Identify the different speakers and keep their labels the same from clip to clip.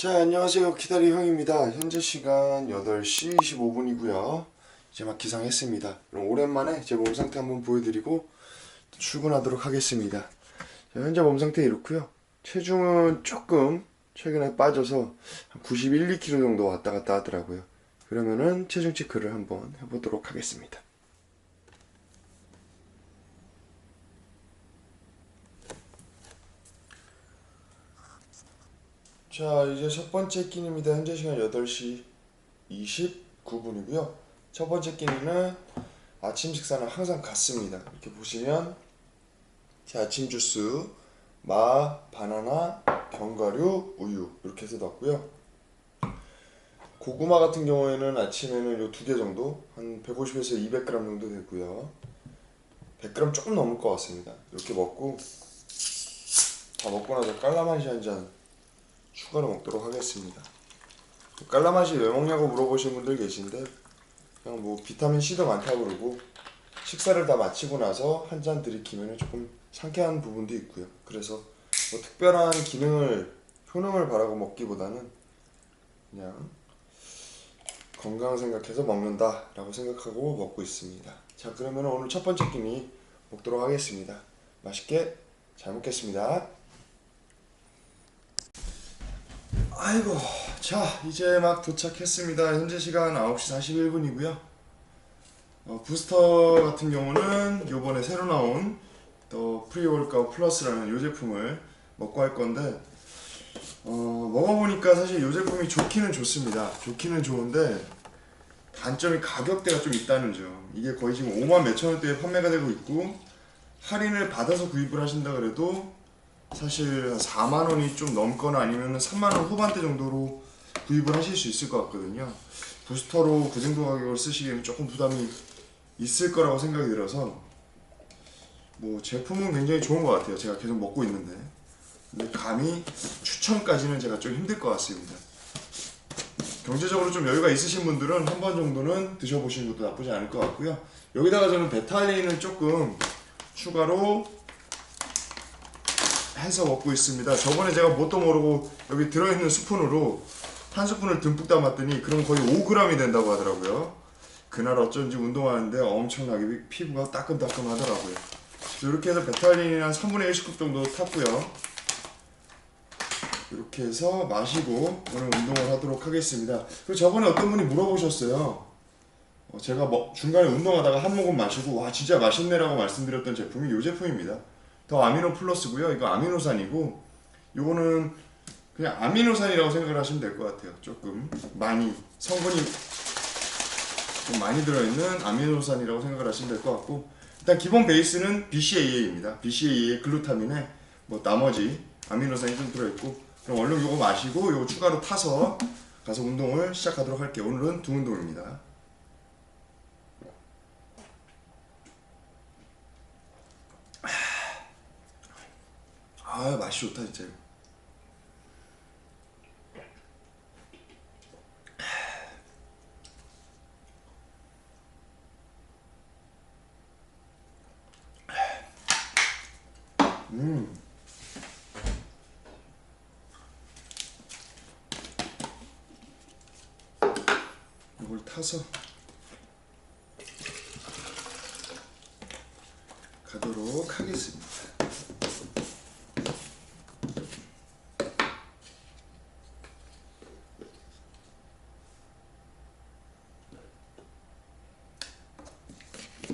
Speaker 1: 자, 안녕하세요. 기다리 형입니다. 현재 시간 8시 25분이고요. 이제 막 기상했습니다. 그럼 오랜만에 제 몸 상태 한번 보여드리고 또 출근하도록 하겠습니다. 자, 현재 몸 상태 이렇고요. 체중은 조금 최근에 빠져서 한 91, 2kg 정도 왔다 갔다 하더라고요. 그러면은 체중 체크를 한번 해보도록 하겠습니다. 자, 이제 첫 번째 끼니입니다. 현재 시간 8시 29분이고요. 첫 번째 끼니는 아침 식사는 항상 같습니다. 이렇게 보시면 제 아침 주스, 마, 바나나, 견과류, 우유 이렇게 해서 넣었고요. 고구마 같은 경우에는 아침에는 요 두 개 정도 한 150에서 200g 정도 되고요. 100g 조금 넘을 것 같습니다. 이렇게 먹고 다 먹고 나서 깔라만시 한잔 추가로 먹도록 하겠습니다. 깔라맛이 왜 먹냐고 물어보시는 분들 계신데 그냥 뭐 비타민 C도 많다고 그러고 식사를 다 마치고 나서 한 잔 들이키면 조금 상쾌한 부분도 있고요. 그래서 뭐 특별한 기능을 효능을 바라고 먹기보다는 그냥 건강 생각해서 먹는다 라고 생각하고 먹고 있습니다. 자 그러면 오늘 첫 번째 끼니 먹도록 하겠습니다. 맛있게 잘 먹겠습니다. 아이고 자 이제 막 도착했습니다. 현재 시간 9시 41분이고요. 어, 부스터 같은 경우는 요번에 새로 나온 또 프리월카우 플러스라는 요 제품을 먹고 할 건데 어, 먹어보니까 사실 요 제품이 좋기는 좋습니다. 좋기는 좋은데 단점이 가격대가 좀 있다는 점. 이게 거의 지금 5만 몇천 원대에 판매가 되고 있고 할인을 받아서 구입을 하신다 그래도 사실 4만 원이 좀 넘거나 아니면 3만 원 후반대 정도로 구입을 하실 수 있을 것 같거든요. 부스터로 그 정도 가격을 쓰시기에는 조금 부담이 있을 거라고 생각이 들어서 뭐 제품은 굉장히 좋은 것 같아요. 제가 계속 먹고 있는데 근데 감히 추천까지는 제가 좀 힘들 것 같습니다. 경제적으로 좀 여유가 있으신 분들은 한 번 정도는 드셔보시는 것도 나쁘지 않을 것 같고요. 여기다가 저는 베타알린을 조금 추가로 해서 먹고 있습니다. 저번에 제가 뭣도 모르고 여기 들어있는 스푼으로 한 스푼을 듬뿍 담았더니 그럼 거의 5g이 된다고 하더라고요. 그날 어쩐지 운동하는데 엄청나게 피부가 따끔따끔 하더라고요. 이렇게 해서 베탈린이 한 3분의 1 스쿱 정도 탔고요. 이렇게 해서 마시고 오늘 운동을 하도록 하겠습니다. 그리고 저번에 어떤 분이 물어보셨어요. 어, 제가 뭐 중간에 운동하다가 한 모금 마시고 와 진짜 맛있네라고 말씀드렸던 제품이 이 제품입니다. 더 아미노 플러스고요. 이거 아미노산이고 요거는 그냥 아미노산이라고 생각을 하시면 될 것 같아요. 조금 많이 성분이 좀 많이 들어있는 아미노산이라고 생각을 하시면 될 것 같고 일단 기본 베이스는 BCAA입니다. BCAA 글루타민에 뭐 나머지 아미노산이 좀 들어있고 그럼 얼른 요거 마시고 요거 추가로 타서 가서 운동을 시작하도록 할게요. 오늘은 두 운동입니다. 아 맛이 좋다 진짜 이거. 음. 이걸 타서 가도록 하겠습니다.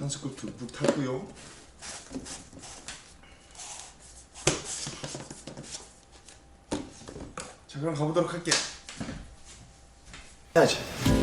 Speaker 1: 한 타고요. 자 그럼 가보도록 할게요. 해야지.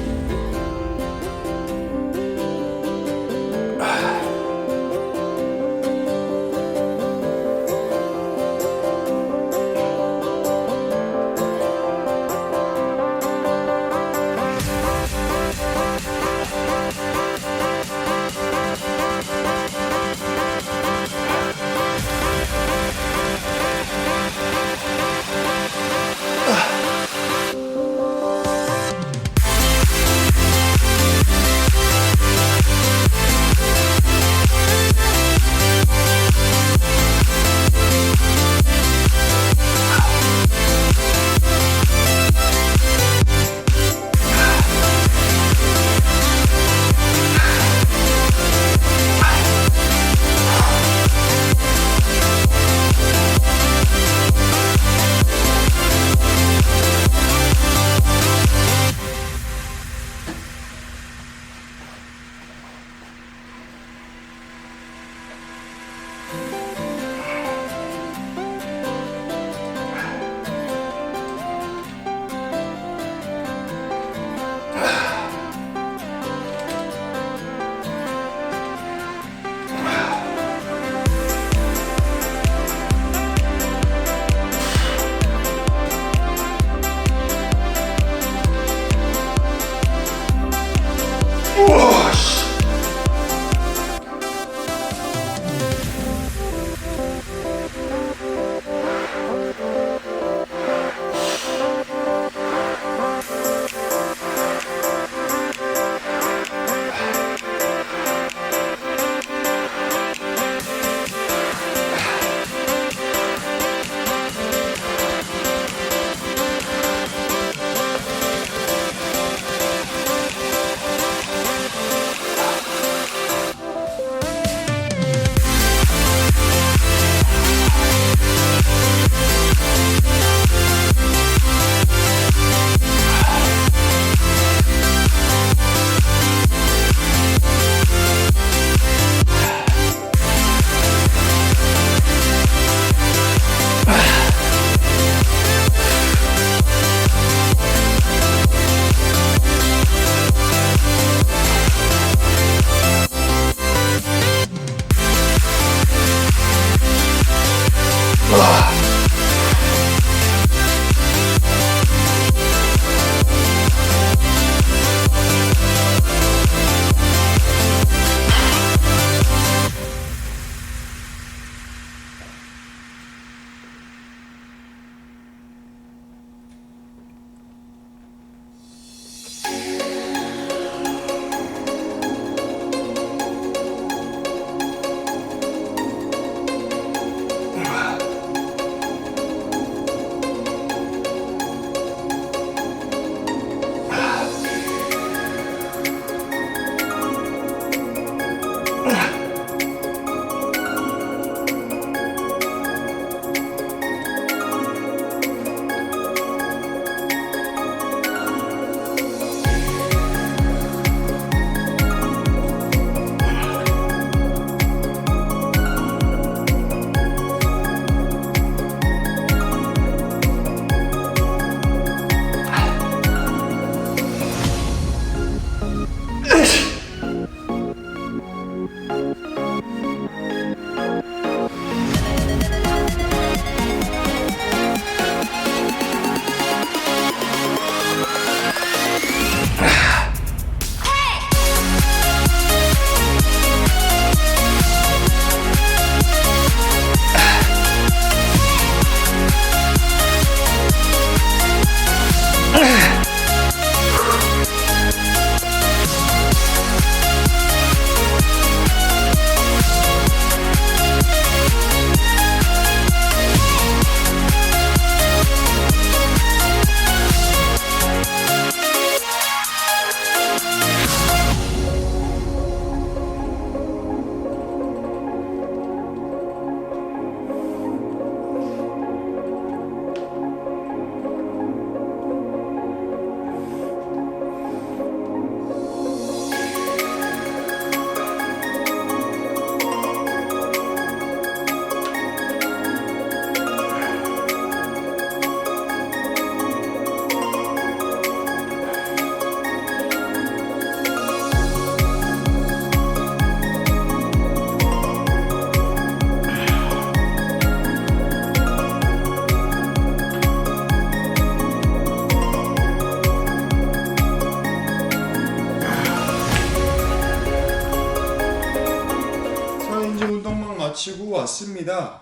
Speaker 1: 마치고 왔습니다.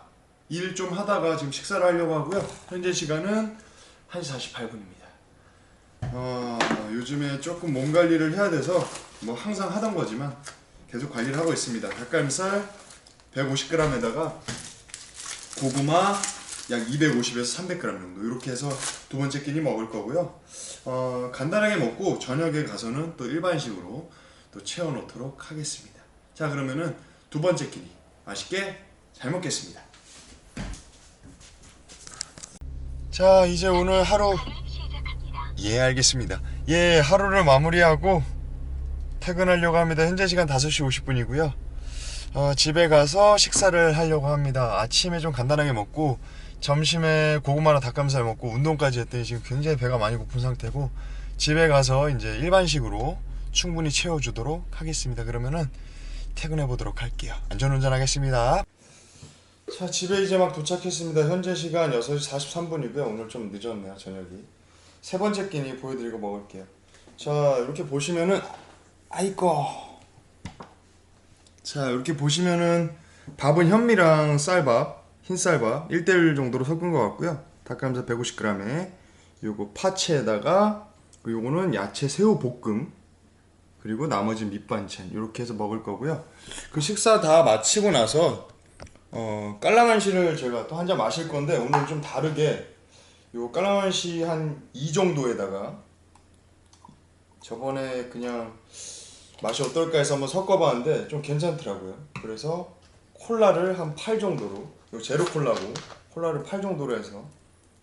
Speaker 1: 일 좀 하다가 지금 식사를 하려고 하고요. 현재 시간은 1시 48분입니다. 어, 요즘에 조금 몸 관리를 해야 돼서 뭐 항상 하던 거지만 계속 관리를 하고 있습니다. 닭가슴살 150g에다가 고구마 약 250에서 300g 정도 이렇게 해서 두 번째 끼니 먹을 거고요. 어, 간단하게 먹고 저녁에 가서는 또 일반식으로 또 채워 놓도록 하겠습니다. 자 그러면은 두 번째 끼니 맛있게 잘 먹겠습니다. 자 이제 오늘 하루 예 알겠습니다. 예 하루를 마무리하고 퇴근하려고 합니다. 현재 시간 5시 50분이고요. 어, 집에 가서 식사를 하려고 합니다. 아침에 좀 간단하게 먹고 점심에 고구마랑 닭가슴살 먹고 운동까지 했더니 지금 굉장히 배가 많이 고픈 상태고 집에 가서 이제 일반식으로 충분히 채워주도록 하겠습니다. 그러면은 퇴근해 보도록 할게요. 안전운전 하겠습니다. 자 집에 이제 막 도착했습니다. 현재 시간 6시 43분이고요. 오늘 좀 늦었네요 저녁이. 세 번째 끼니 보여드리고 먹을게요. 자 이렇게 보시면은 아이고 자 이렇게 보시면은 밥은 현미랑 쌀밥 흰쌀밥 1대1 정도로 섞은 것 같고요 닭가슴살 150g에 요거 파채에다가 요거는 야채 새우 볶음 그리고 나머지 밑반찬 이렇게 해서 먹을 거고요 그 식사 다 마치고 나서 어 깔라만시를 제가 또 한 잔 마실 건데 오늘 좀 다르게 요 깔라만시 한이 정도에다가 저번에 그냥 맛이 어떨까 해서 한번 섞어봤는데 좀 괜찮더라고요. 그래서 콜라를 한 8 정도로, 이거 제로 콜라고 콜라를 8 정도로 해서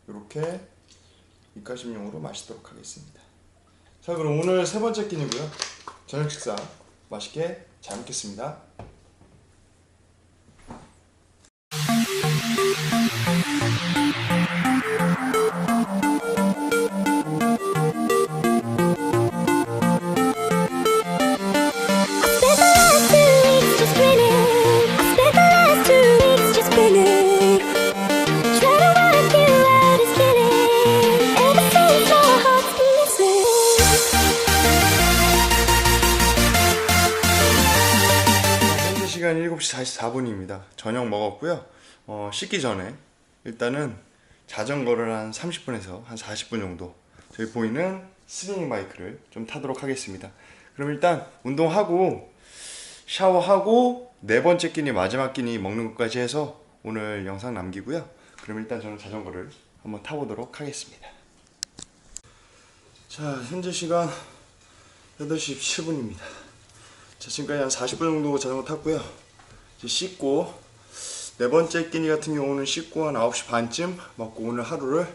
Speaker 1: 이렇게 입가심용으로 마시도록 하겠습니다. 자 그럼 오늘 세 번째 끼니고요. 저녁 식사 맛있게 잘 먹겠습니다. 7시 44분입니다. 저녁 먹었고요. 어, 씻기 전에 일단은 자전거를 한 30분에서 한 40분 정도 저기 보이는 스링 바이크를 좀 타도록 하겠습니다. 그럼 일단 운동하고 샤워하고 네 번째 끼니 마지막 끼니 먹는 것까지 해서 오늘 영상 남기고요. 그럼 일단 저는 자전거를 한번 타보도록 하겠습니다. 자, 현재 시간 8시 17분입니다. 자, 지금까지 한 40분 정도 자전거 탔고요. 씻고 네 번째 끼니 같은 경우는 씻고 한 9시 반쯤 먹고 오늘 하루를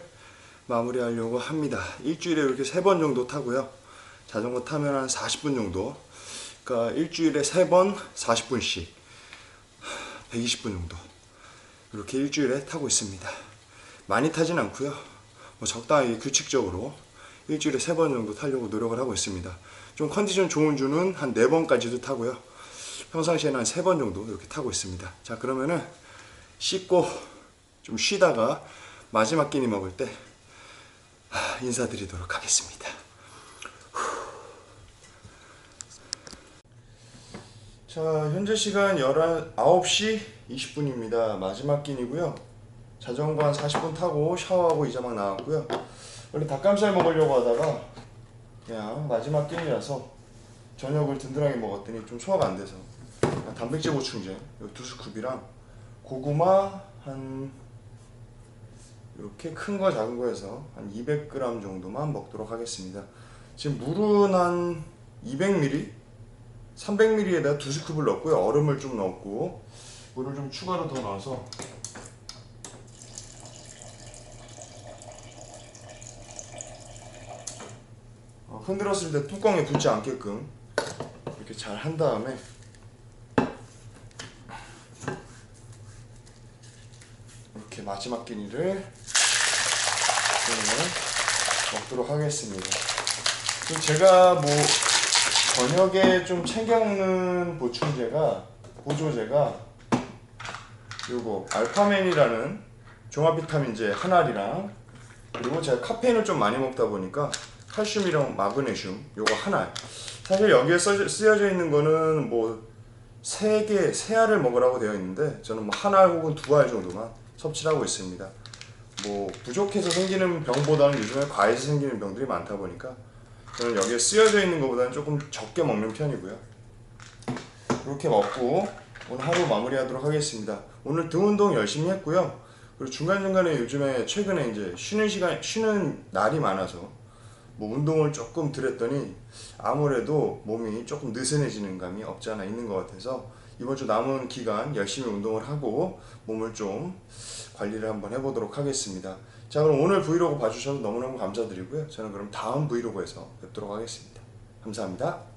Speaker 1: 마무리하려고 합니다. 일주일에 이렇게 세 번 정도 타고요. 자전거 타면 한 40분 정도. 그러니까 일주일에 세 번 40분씩 120분 정도. 이렇게 일주일에 타고 있습니다. 많이 타진 않고요. 뭐 적당히 규칙적으로 일주일에 세 번 정도 타려고 노력을 하고 있습니다. 좀 컨디션 좋은 주는 한 네 번까지도 타고요. 평상시에는 한 세 번 정도 이렇게 타고 있습니다. 자, 그러면은 씻고 좀 쉬다가 마지막 끼니 먹을 때 하, 인사드리도록 하겠습니다. 자, 현재 시간 9시 20분입니다. 마지막 끼니고요. 자전거 한 40분 타고 샤워하고 이제 막 나왔고요. 원래 닭가슴살 먹으려고 하다가 그냥 마지막 끼니라서 저녁을 든든하게 먹었더니 좀 소화가 안 돼서 단백질 보충제 요두 스쿱이랑 고구마 한 이렇게 큰 거 작은 거에서 한 200g 정도만 먹도록 하겠습니다. 지금 물은 한 200ml, 300ml에다 두 스쿱을 넣고요. 얼음을 좀 넣고 물을 좀 추가로 더 넣어서 어, 흔들었을 때 뚜껑에 붙지 않게끔 이렇게 잘 한 다음에 이렇게 마지막 끼니를 먹도록 하겠습니다. 좀 제가 뭐 저녁에 좀 챙겨 먹는 보충제가 보조제가 요거 알파맨이라는 종합 비타민제 한 알이랑 그리고 제가 카페인을 좀 많이 먹다 보니까 칼슘이랑 마그네슘 요거 하나 사실 여기에 써, 쓰여져 있는 거는 뭐세 개, 세 알을 먹으라고 되어 있는데 저는 뭐 한 알 혹은 두 알 정도만 섭취를 하고 있습니다. 뭐 부족해서 생기는 병보다는 요즘에 과해서 생기는 병들이 많다 보니까 저는 여기에 쓰여져 있는 것보다는 조금 적게 먹는 편이고요. 이렇게 먹고 오늘 하루 마무리하도록 하겠습니다. 오늘 등 운동 열심히 했고요. 그리고 중간 중간에 요즘에 최근에 이제 쉬는 시간 쉬는 날이 많아서 뭐 운동을 조금 들였더니 아무래도 몸이 조금 느슨해지는 감이 없지 않아 있는 것 같아서 이번 주 남은 기간 열심히 운동을 하고 몸을 좀 관리를 한번 해보도록 하겠습니다. 자 그럼 오늘 브이로그 봐주셔서 너무너무 감사드리고요. 저는 그럼 다음 브이로그에서 뵙도록 하겠습니다. 감사합니다.